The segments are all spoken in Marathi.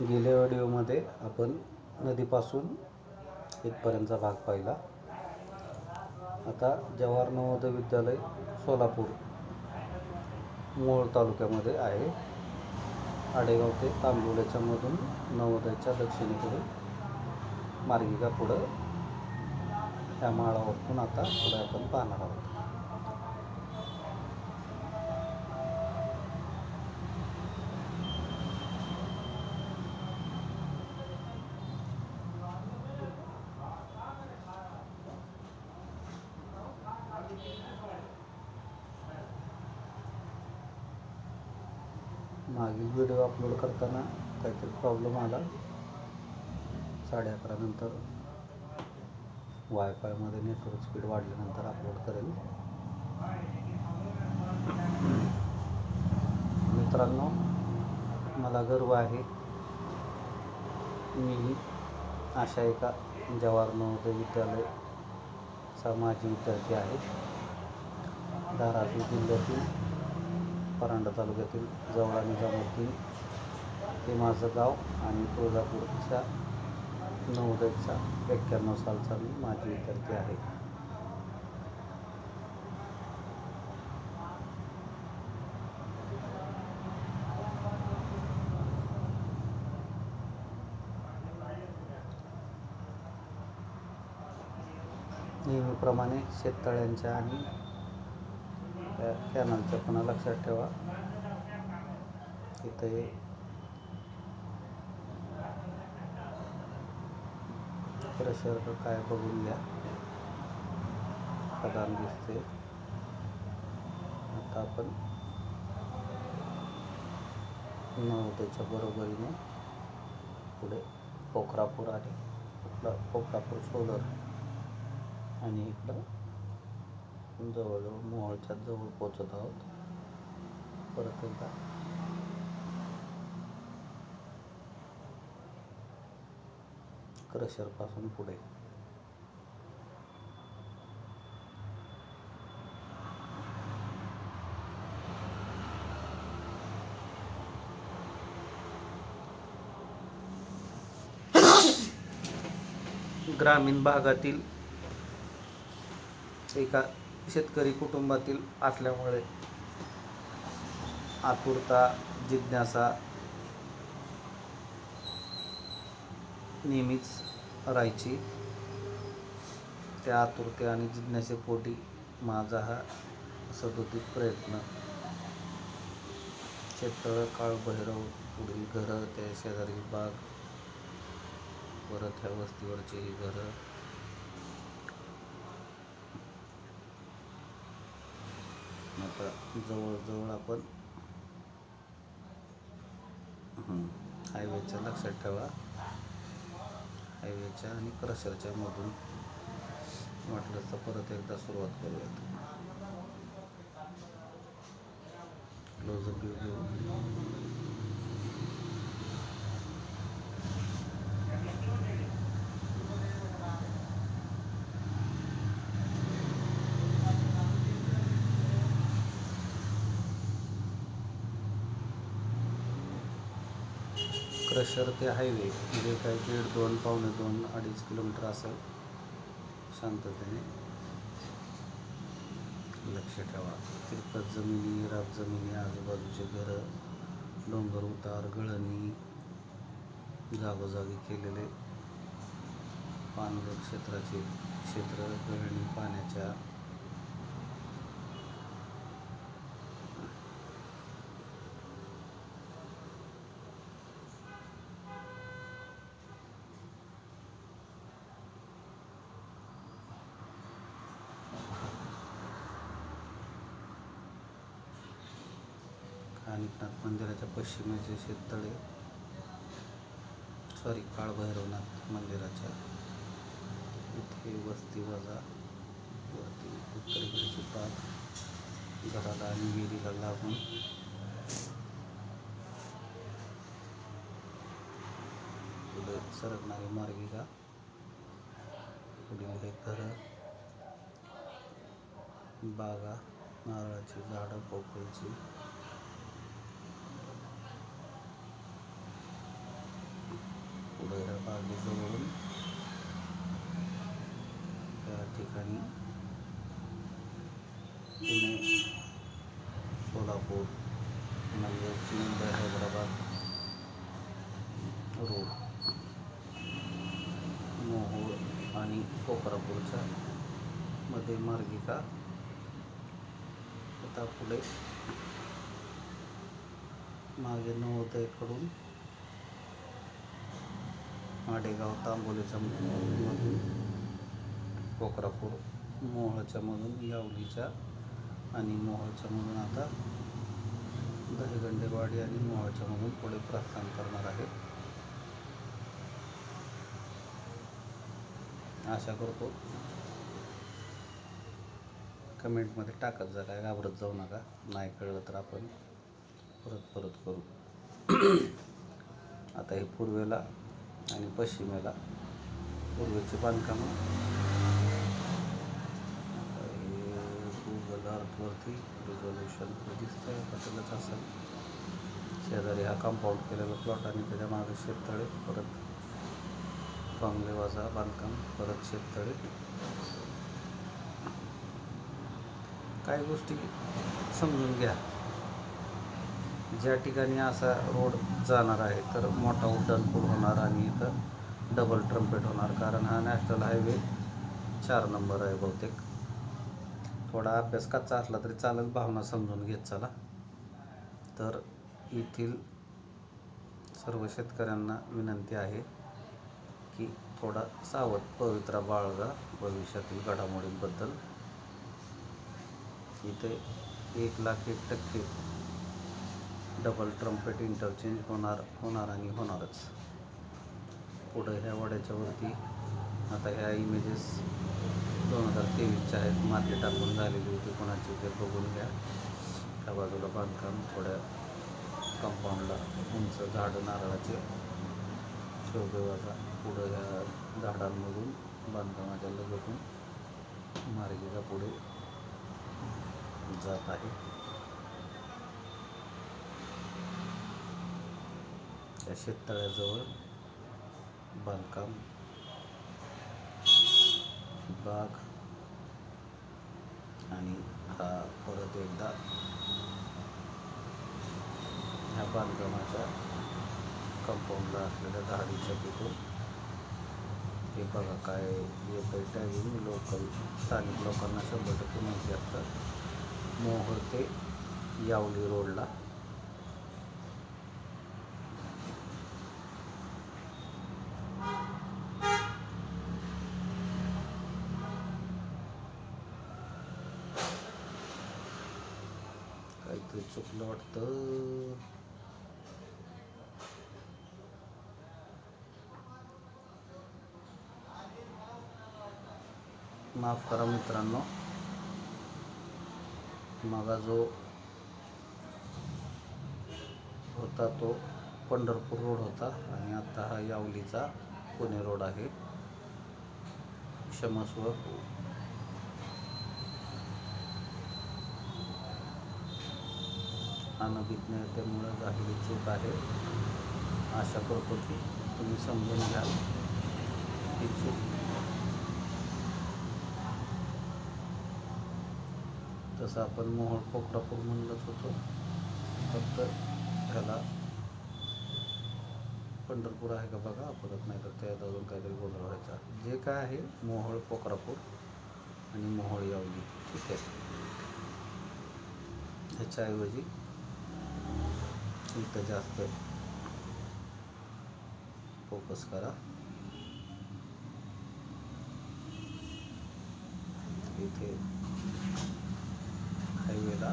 गेल्या व्हिडिओमध्ये आपण नदीपासून इथपर्यंतचा भाग पाहिला. आता जवाहर नवोदय विद्यालय सोलापूर मोहोळ तालुक्यामध्ये आहे. आडेगाव ते तांबोल्याच्यामधून नवोदयच्या दक्षिणेकडे मार्गिका पुढं ह्या माळावरतून आता पुढे आपण पाहणार आहोत. मागील व्हिडिओ अपलोड करताना काहीतरी प्रॉब्लेम आला. साडे अकरा नंतर वायफायमध्ये नेटवर्क स्पीड वाढल्यानंतर अपलोड करेल. मित्रांनो मला गर्व आहे. मी अशा एका जवाहर नवोदय विद्यालयचा माजी विद्यार्थी आहे. धाराशिव जिल्ह्यातील परांडा तालुक्यातील जवळा निजामुद्दीन हे माझं गाव आणि तुळजापूरच्या नवोदयचा एक्क्याण्णव सालचा मी माजी विद्यार्थी आहे. नेहमीप्रमाणे शेततळ्यांच्या आणि कॅनलचं पुन्हा लक्षात ठेवा. इथे प्रेशर काय बघून घ्या. खदान दिसते आता आपण त्याच्या बरोबरीने पुढे पोखरापूर आणि इकडं पोखरापूर सोलर आणि इकडं जवळजवळ मोहोळच्या जवळ पोचत आहोत. परत एकदा. क्रशरपासून पुढे. ग्रामीण भागातील एका शेतकरी कुटुंबातील असल्यामुळे आतुरता जिज्ञासा नेहमीच राहायची. त्या आतुरते आणि जिज्ञासेपोटी माझा हा सदोदित प्रयत्न. शेततळ काळभैरव पुढील घरं त्या शेजारी बाग परत ह्या वस्तीवरचेही घरं. आता जवळजवळ आपण हायवेच्या लक्षात ठेवा. हायवेच्या आणि क्रशरच्या मधून वाटलं तर परत एकदा सुरुवात करूयात. क्लोजअप घेऊ. क्रशर ते हायवे जे काय दीड दोन पावणे दोन अडीच किलोमीटर असेल. शांततेने लक्ष ठेवा. तिरपत जमिनी राब जमिनी आजूबाजूचे घरं डोंगर उतार गळणी जागोजागी केलेले पानगळ क्षेत्राचे क्षेत्र गळणी पाण्याच्या कानिकनाथ मंदिराच्या पश्चिमेचे शेततळे. सॉरी काळभैरवनाथ मंदिराच्या इथे वस्ती वजा वरती उत्तरेकडची पाठ घराला आणि विहिरीला लागून. पुढे सरकणारी मार्गिका. पुढील हे घरं. बागा नारळाची झाडं पोपळीची पुढे त्या ठिकाणी पुणे सोलापूर नंतर मुंबई हैदराबाद रोड मोहोळ आणि कोपरापूरच्या मध्ये मार्गिका आता पुढे मागे नवोदयकडून माडेगाव तांबोलीच्या मधून. कोकरापूर मोहळच्या मधून यावलीच्या आणि मोहळच्या मधून आता दहीगंडेवाडी आणि मोहळच्या मधून पुढे प्रस्थान करणार आहे. आशा करतो कमेंटमध्ये टाकत जा काय घाबरत जाऊ नका. नाही कळलं तर आपण परत परत करू. आता हे पूर्वेला आणि पश्चिमेला पूर्वेचे बांधकामं. हे गुगल अर्थवरती रिझॉल्युशन आहे बदलच असेल. शेजारी हा कंपाऊंड केलेला प्लॉट आणि त्याच्यामागे शेततळे परत बंगलेवाजा बांधकाम परत शेततळे. काही गोष्टी समजून घ्या. ज्या ठिकाणी असा रोड जाणार आहे तर मोठा उड्डाणपूल होणार आणि इथं डबल ट्रम्पेट होणार. कारण हा नॅशनल हायवे चार नंबर आहे बहुतेक. थोडा अभ्यास कच्चा असला तरी चालेल भावना समजून घेत चला. तर येथील सर्व शेतकऱ्यांना विनंती आहे की थोडा सावध पवित्रा बाळगा भविष्यातील घडामोडींबद्दल. इथे एक लाख एक टक्के डबल ट्रम्पेट इंटरचेंज होणार होणार आणि होणारच. पुढं ह्या वड्याच्या वरती आता ह्या इमेजेस दोन हजार तेवीसच्या आहेत. माती टाकून झालेली होती कोणाची ते बघून घ्या. त्या बाजूला बांधकाम थोड्या कंपाऊंडला उंच झाडं नारळाचे शोभेवाचा पुढं ह्या झाडांमधून बांधकामाच्या लगतून मार्गिका पुढे जात आहे. त्या शेततळ्याजवळ बांधकाम. बाग. आणि हा परत एकदा ह्या बांधकामाच्या कंपाऊंडला असलेल्या झाडीच्या तिथून. हे बघा काय येतं टायमिंग लोकल स्थानिक लोकांना शंभर टक्के माहिती असतात मोहोळ ते यावली रोडला ते चुकलं वाटतं. माफ करा मित्रांनो. मागा जो होता तो पंढरपूर रोड होता आणि आता हा यावलीचा पुणे रोड आहे. क्षमस्व. अनभिज्ञतेमुळं झालेली चूक आहे. आशा करतो की तुम्ही समजून घ्याल ही चूक. तसं आपण मोहोळ कोकरापूर म्हणलंच होतो. फक्त ह्याला पंढरपूर आहे का बघा? परत नाही तर त्यात अजून काहीतरी गोंधळ व्हायचा जे काय आहे मोहोळ कोकरापूर आणि मोहोळ यावली. ठीक आहे. ह्याच्याऐवजी इथं जास्त फोकस करा. इथे हायवेला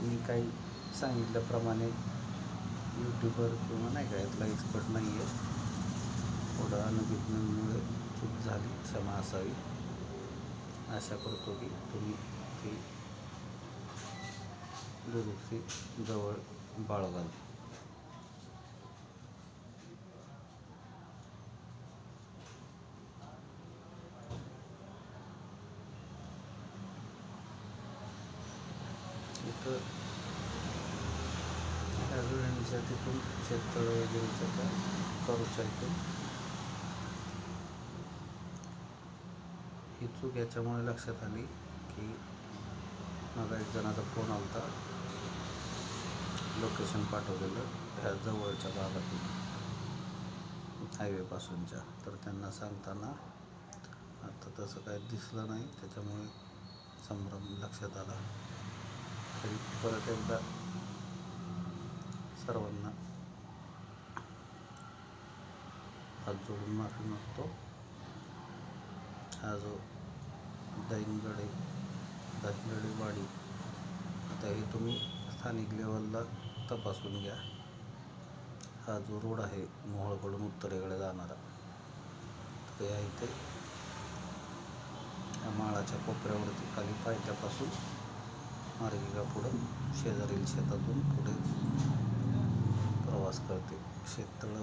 मी काही सांगितल्याप्रमाणे यूट्यूबर किंवा नाही का यातला एक्सपर्ट नाही आहे उडवानं घेतल्यामुळे चूक झाली क्षमा असावी. आशा करतो की तुम्ही ती दुरुस्ती जवळ बाळगाल. इथं तिथून शेततळ देऊ करू शकतो. ही चूक याच्यामुळे लक्षात आली की मला एक जणाचा फोन आला होता लोकेशन पाठवलेलं ह्या जवळच्या भागातून हायवेपासूनच्या. तर त्यांना सांगताना आता तसं काय दिसलं नाही त्याच्यामुळे संभ्रम लक्षात आला. तरी परत एकदा सर्वांना हात जोडून माफी मागतो. हा जो दैनगडे दैनगडे वाडी आता हे तुम्ही स्थानिक लेवलला तपासून घ्या. हा जो रोड आहे मोहळकडून उत्तरेकडे जाणारा. ते इथे ते या माळाच्या कोपऱ्यावरती खाली पायथ्यापासून मार्गिका पुढं शेजारील शेतातून पुढे प्रवास करते. शेततळं